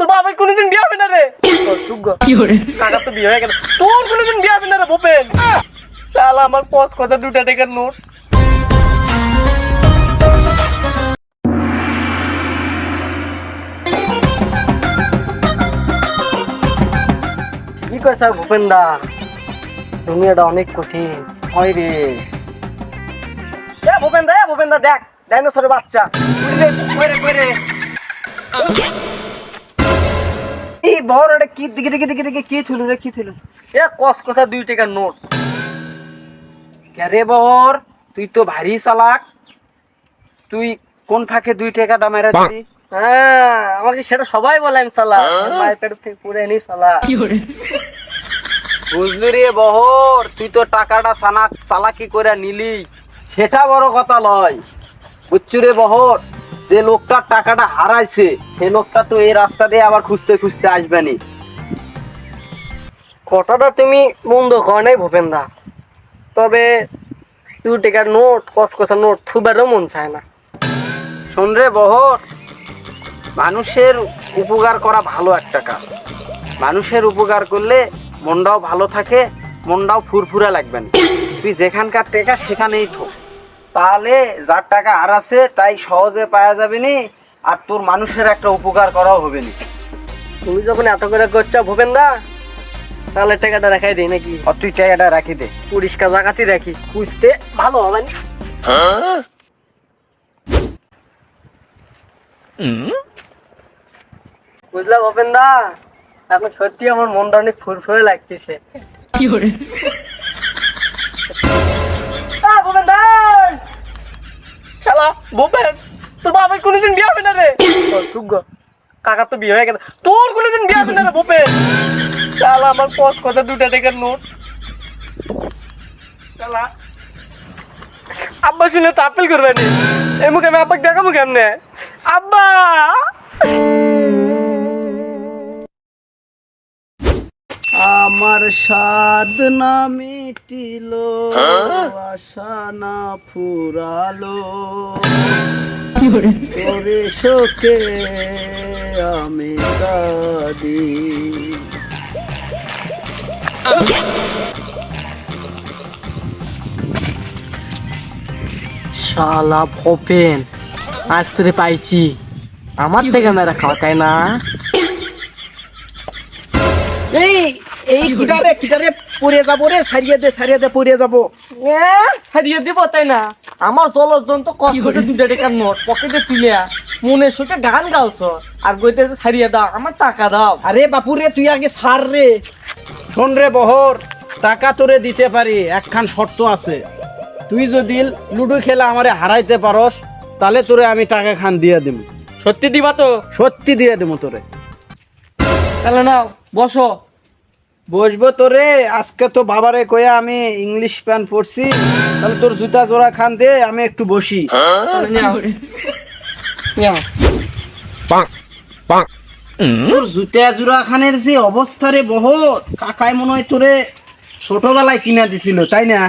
তোর বাবার কোনোদিন বিয়ে হবে না রে। কাকা তো বিয়ে হয়ে গেল। তোর কোনোদিন বিয়ে হবে না রে ভূপেন। শালা আমার পস কথা দুটা টাকার নোট। কি কইছ ভূপেন দা? দুনিয়াটা অনেক কঠিন। হয় রে? এ ভূপেন দা এ ভূপেন দা দেখ ডাইনোসরের বাচ্চা। উড়ি রে, কই রে, কই রে। বড় এটা কি দিকে দিকে দিকে দিকে কি থুলু রে কি থুলু এ দুই টাকার নোট। রে বহর তুই তো ভারী চালাক। তুই কোন ফাঁকে দুই দিলি? হ্যাঁ আমাকে সেটা সবাই বলে আমি সালা মায়ের পেট থেকে পুরে নি সালা বুঝলি রে বহর তুই তো টাকাটা সানা চালাকি করে নিলি। সেটা বড় কথা লয়। বুঝছু রে বহর? যে লোকটা টাকাটা হারাইছে সে লোকটা তো এই রাস্তা দিয়ে আবার খুঁজতে খুঁজতে আসবে নি। কথাটা তুমি মন্দ কর নাই ভূপেন দা তবে দু টাকার নোট কস কষা নোট থুবারও মন চায় না। শোন রে বহর মানুষের উপকার করা ভালো একটা কাজ। মানুষের উপকার করলে মনটাও ভালো থাকে মনটাও ফুরফুরা লাগবে না। তুই যেখানকার টাকা সেখানেই থো। তাহলে যার টাকা আর আছে তাই সহজে পাওয়া যাবে নি আর তোর মানুষের একটা উপকার করাও হবে নি তুমি যখন এত করে করছ ভূপেন দা তাহলে টাকাটা রাখাই দিই নাকি? আর তুই টাকাটা রাখি দে। পরিষ্কার জায়গাতেই রাখি খুঁজতে ভালো হবে না। বুঝলা ভূপেন দা এখন সত্যি আমার মনটা অনেক ফুরফুরে লাগতেছে। আ, ভূপেন দা! শালা, ভূপেন, তোর বাবার কোনোদিন বিয়ে হবে না রে? চুপ কাকার তো বিয়ে হয়ে গেল তোর কোনোদিন বিয়ে হবে না রে ভূপেন শালা আমার পথ কথা দুটা টাকার নোট। শালা আব্বা শুনে তো আপিল করবে নি। এই মুখে আমি আব্বাকে দেখাবো কেমনে? আব্বা! আমার স্বাদ না মিটিল, আশা না ফুরালো। তোরে শোকে আমি কাঁদি। শালা ভোপেন, আজ তোরে পাইছি। আমার থেকে মেরা খাওয়া তাই না। এই এই কিটারে কিটারে পড়ে যাব রে সারিয়ে দে সারিয়ে দে পড়ে যাব। এ, হারিয়ে দিব তাই না? আমার জলজন তো কষ্ট দুটা টাকার নোট পকেটে তুলে মনে সুখে গান গাওছ আর গইতে ছাড়িয়ে দাও আমার টাকা দাও। আরে বাপু রে তুই আগে সার রে। শোন রে বহর টাকা তোরে দিতে পারি একখান শর্ত আছে। তুই যদি লুডো খেলা আমারে হারাইতে পারস তাহলে তোরে আমি টাকা খান দিয়ে দিব সত্যি দিবা তো? সত্যি দিয়ে দেবো তোরে। তাহলে নাও বসো। বসবো তোরে? আজকে তো বাবারে কয়ে আমি ইংলিশ প্যান্ট পরছি। তাহলে তোর জুতা জোড়া খান দে আমি একটু বসি। তোর জুতা জোড়া খানের যে অবস্থা রে বহুত। কাকাই মনে হয় তোরে ছোটবেলায় কিনা দিছিল তাই না?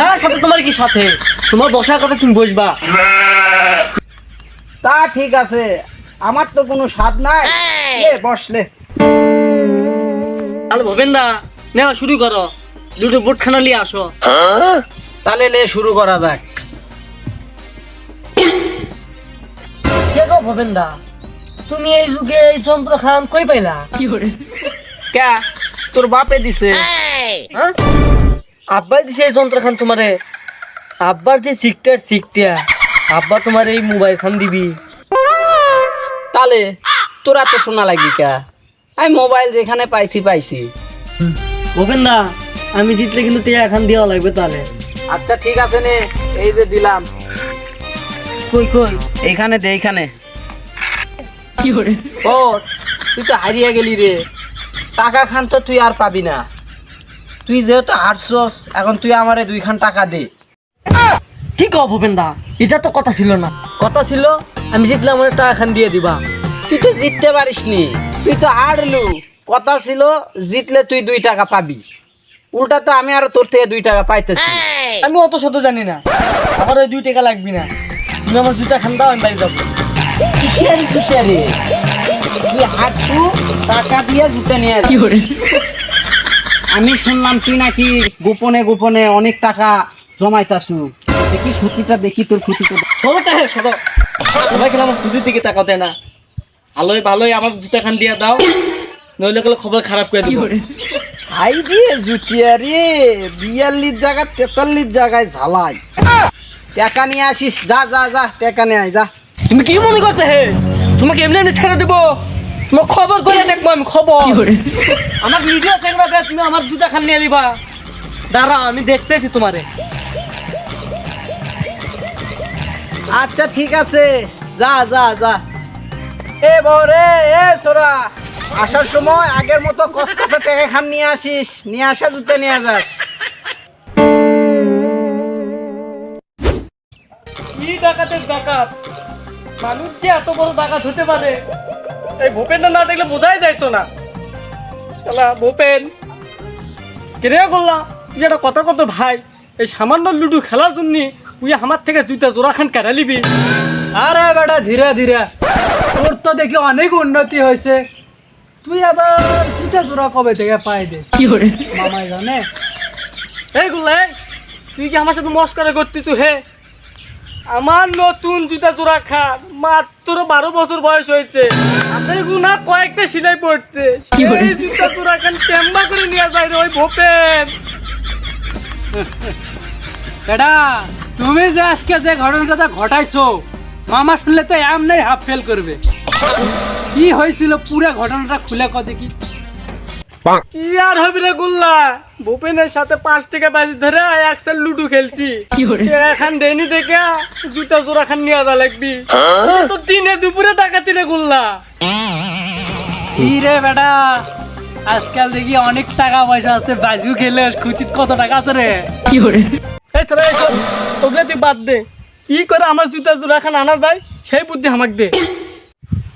তার সাথে তোমার কি সাথে? তোমার বসার কথা তুমি বসবা। তা ঠিক আছে। আমার তো কোনো স্বাদ নাই। বসলে তাহলে ভবেন দা নেওয়া শুরু করো। দুটো বুট খানা নিয়ে আসো। তাহলে লে শুরু করা যাক। কে গো ভবেন দা তুমি এই যুগে এই যন্ত্র খান কই পাইলা? কে তোর বাপে দিছে। হ্যাঁ? আব্বাই দিছে এই যন্ত্র খান তোমারে। আব্বার যে চিকটার চিকটা আব্বা তোমার এই মোবাইল খান দিবি। তাহলে তোরা তো শোনা লাগি কে? আমি মোবাইল যেখানে পাইছি পাইছি। ভবেন দা আমি জিতলে কিন্তু তে এখন দেওয়া লাগবে তাহলে। আচ্ছা ঠিক আছে নে এই যে দিলাম। কই কই? এইখানে দে এইখানে। ও তুই তো হারিয়ে গেলি রে। টাকা খান তো তুই আর পাবি না। তুই যেহেতু হারছস এখন তুই আমারে দুইখান টাকা দে। কি কও ভবেন দা? এটা তো কথা ছিল না। কথা ছিল আমি জিতলে আমার টাকা খান দিয়ে দিবা। তুই তো জিততে পারিস নি তুই তো হারলু। কথা ছিল জিতলে তুই দুই টাকা পাবি। উল্টা তো আমি আরও তোর থেকে দুই টাকা পাইতেছি। আমি অত শত জানি না। আমার ওই দুই টাকা লাগবি না। তুমি আমার জুতা খান দাও আমি বাড়ি যাব। কিসের কিসেরে তুই তুই টাকা দিয়ে জুতা নিয়ে আসবি। আমি শুনলাম তুই নাকি গোপনে গোপনে অনেক টাকা জমাইতাছু। দেখি খুঁটিটা দেখি তোর খুঁটিটা সবাই আমার খুদির দিকে দেয় না? ভালোই ভালোই আমার জুতা খান দিয়ে দাও নইলে গেলে খবর খারাপ করে দিব। হাই দিয়ে জুতিয়া রে বিয়াল্লিশ জায়গা তেতাল্লিশ জায়গায় ঝালাই। টাকা নিয়ে আসিস যা যা যা টাকা নিয়ে আয় যা। তুমি কি মনে করছ হে? তোমাকে এমনি এমনি ছেড়ে দেবো? তোমার খবর করে দেখব আমি খবর। আমার ভিডিও ছেড়ে দেবে তুমি আমার জুতা খান নিয়ে দিবা দাঁড়া আমি দেখতেছি তোমারে। আচ্ছা ঠিক আছে। যা যা যা। এ বরে এ সোরা আসার সময় আগের মতো কসকসে টাকা খান নিয়ে আসিস নিয়ে আসা জুতে নিয়ে যাস। কি ডাকাতের ডাকাত? মানুষ যে এত বড় ডাকাত হতে পারে এই ভূপেনটা না দেখলে বোঝাই যাইতো না। শালা ভূপেন কিরে করলা তুই একটা কথা কত ভাই এই সামান্য লুডু খেলার জন্য তুই আমার থেকে জুতা জোড়া খান কেড়ে নিবি। আরে বেটা ধীরে ধীরে। তোর তো দেখি অনেক উন্নতি হয়েছে। তুই আবার জুতা জোড়া কবে থেকে পাই দে? মামাই জানে। এই গুলা তুই কি আমার সাথে মস্করা করতেছ হে? আমার নতুন জুতা জোড়া খান মাত্র বারো বছর বয়স হয়েছে। হাতের গুনা কয়েকটা সিলাই পড়ছে। এই জুতা জোড়া খান টেম্বা করে নিয়ে যায় রে ওই ভোপেন? বেটা তুমি যে আজকে যে ঘটনাটা ঘটাইছো মামা শুনলে তো এমনি হাফ ফেল করবে। কি হয়েছিল? পুরো ঘটনাটা খুলে কত কি কি আর হবে রে গুল্লা? ভূপেনের সাথে পাঁচ টাকা বাজি ধরে একসাল লুডু খেলছি। এখন দেনি দেখে জুতা জোড়া খান নিয়ে যা লাগবি। তো দিনে দুপুরে ডাকাতি রে গুল্লা। কি রে বেটা? আজকাল দেখি অনেক টাকা পয়সা আছে বাজু খেলে খুঁতিত কত টাকা আছে রে? কি সবাই ওগুলো তুই বাদ দে। কি করে আমার জুতা জোড়া খান আনা যায় সেই বুদ্ধি আমাকে দে।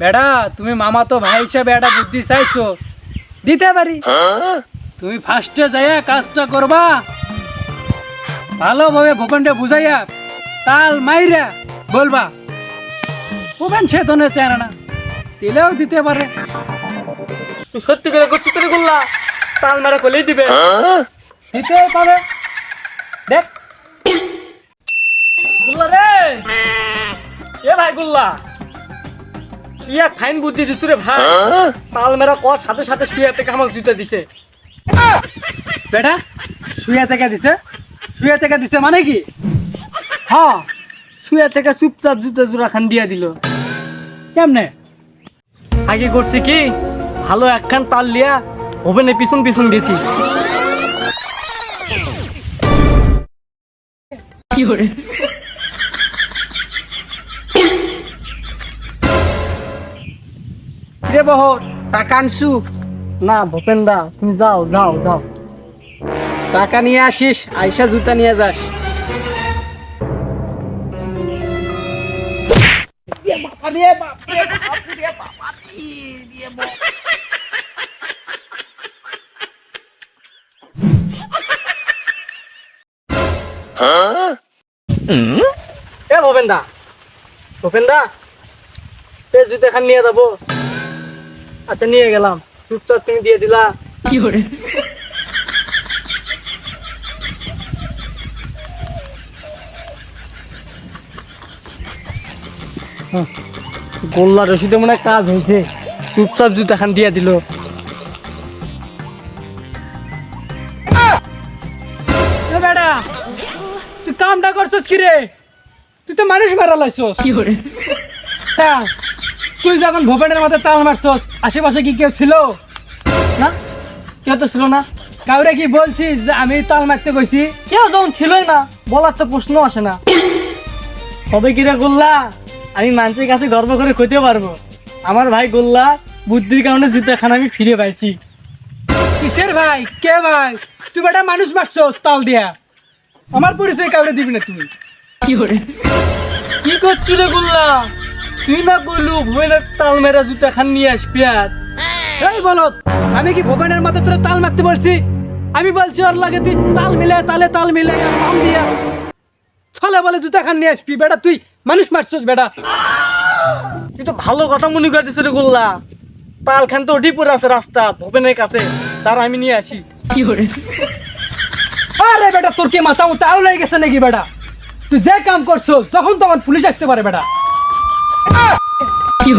বেটা তুমি মামা তো ভাই হিসাবে একটা বুদ্ধি চাইছো। দিতে পারি। তুমি ফার্স্টে যাইয়া কাজটা করবা। ভালোভাবে ভূপেনটা বুঝাইয়া তাল মাইরা বলবা ভূপেন সে ধনে চায় না দিলেও দিতে পারে। তুই সত্যি করে করছিস তোর গুল্লা তাল মারা কলেই দিবে। দিতেও পারে। দেখ। গুল্লা রে! এ ভাই গুল্লা। কি এক ফাইন বুদ্ধি দিছু রে ভাই। তাল মেরা কর সাথে সাথে শুয়ে থেকে আমাকে জুতা দিছে। বেটা শুয়ে থেকে দিছে? শুয়ে থেকে দিছে মানে কি? হ্যাঁ শুয়ে থেকে চুপচাপ জুতা জোড়া খান দিয়া দিল। কেমনে? আগে করছে কি? ভালো একখান তাল লিয়া ওভেনে পিছন পিছন গেছি রে বহর টাকা আনছু? না ভূপেন দা তুমি যাও যাও যাও। টাকা নিয়ে আসিস আইসা জুতা নিয়ে যাস। এ ভূপেন দা ভূপেন দা জুতা খান নিয়ে যাব। আচ্ছা নিয়ে গেলাম। চুপচাপ তুমি দিয়ে দিলা। কি করে? গোল্লা রশিদে মনে কাজ হয়েছে। চুপচাপ জুতা খান দিয়ে দিল। বেটা তুই কামটা করছিস কি রে তুই তো মানুষ মারা লাইছস। হ্যাঁ তুই যখন ভোপেনের মধ্যে তাল মারছস আশেপাশে কি কেউ ছিল? না? কেউ তো ছিল না? কাউরে কি বলছিস যে আমি তাল মারতে কইছি? কেউ যখন ছিলই না বলার তো প্রশ্ন আসে না। তবে কিরে গোল্লা আমি মানুষের কাছে গর্ব করে কইতে পারব। আমার ভাই গোল্লা বুদ্ধির কারণে জুতাখানা আমি ফিরে পাইছি। কিসের ভাই? কে ভাই? তুই বেটা মানুষ মারছস তাল দিয়া। আমার পরিচয় কাউরে দিবি না তুই কি করে? কি করছ রে গোল্লা? না বললু ভুয়ের তাল মেরা জুতা খান নিয়ে আসবি আর? এই বলত আমি কি ভোপেনের মতো তোরা তাল মারতে বলছি? আমি বলছি ওর লাগে তুই তাল মিলে তালে তাল মিলে পাম দিয়া। ছলে বলে জুতা খান নিয়ে আসবি বেটা তুই মানুষ মারছস বেটা। তুই তো ভালো কথা মনে করছিস রে গোল্লা। পাল খান তো ওটি পরে আছে রাস্তা ভোপেনের কাছে। তার আমি নিয়ে আসি। আরে বেটা তোর কি মাথা আলো লেগে গেছে নাকি বেটা? তুই যে কাম করছ যখন তখন পুলিশ আসতে পারে বেটা। কি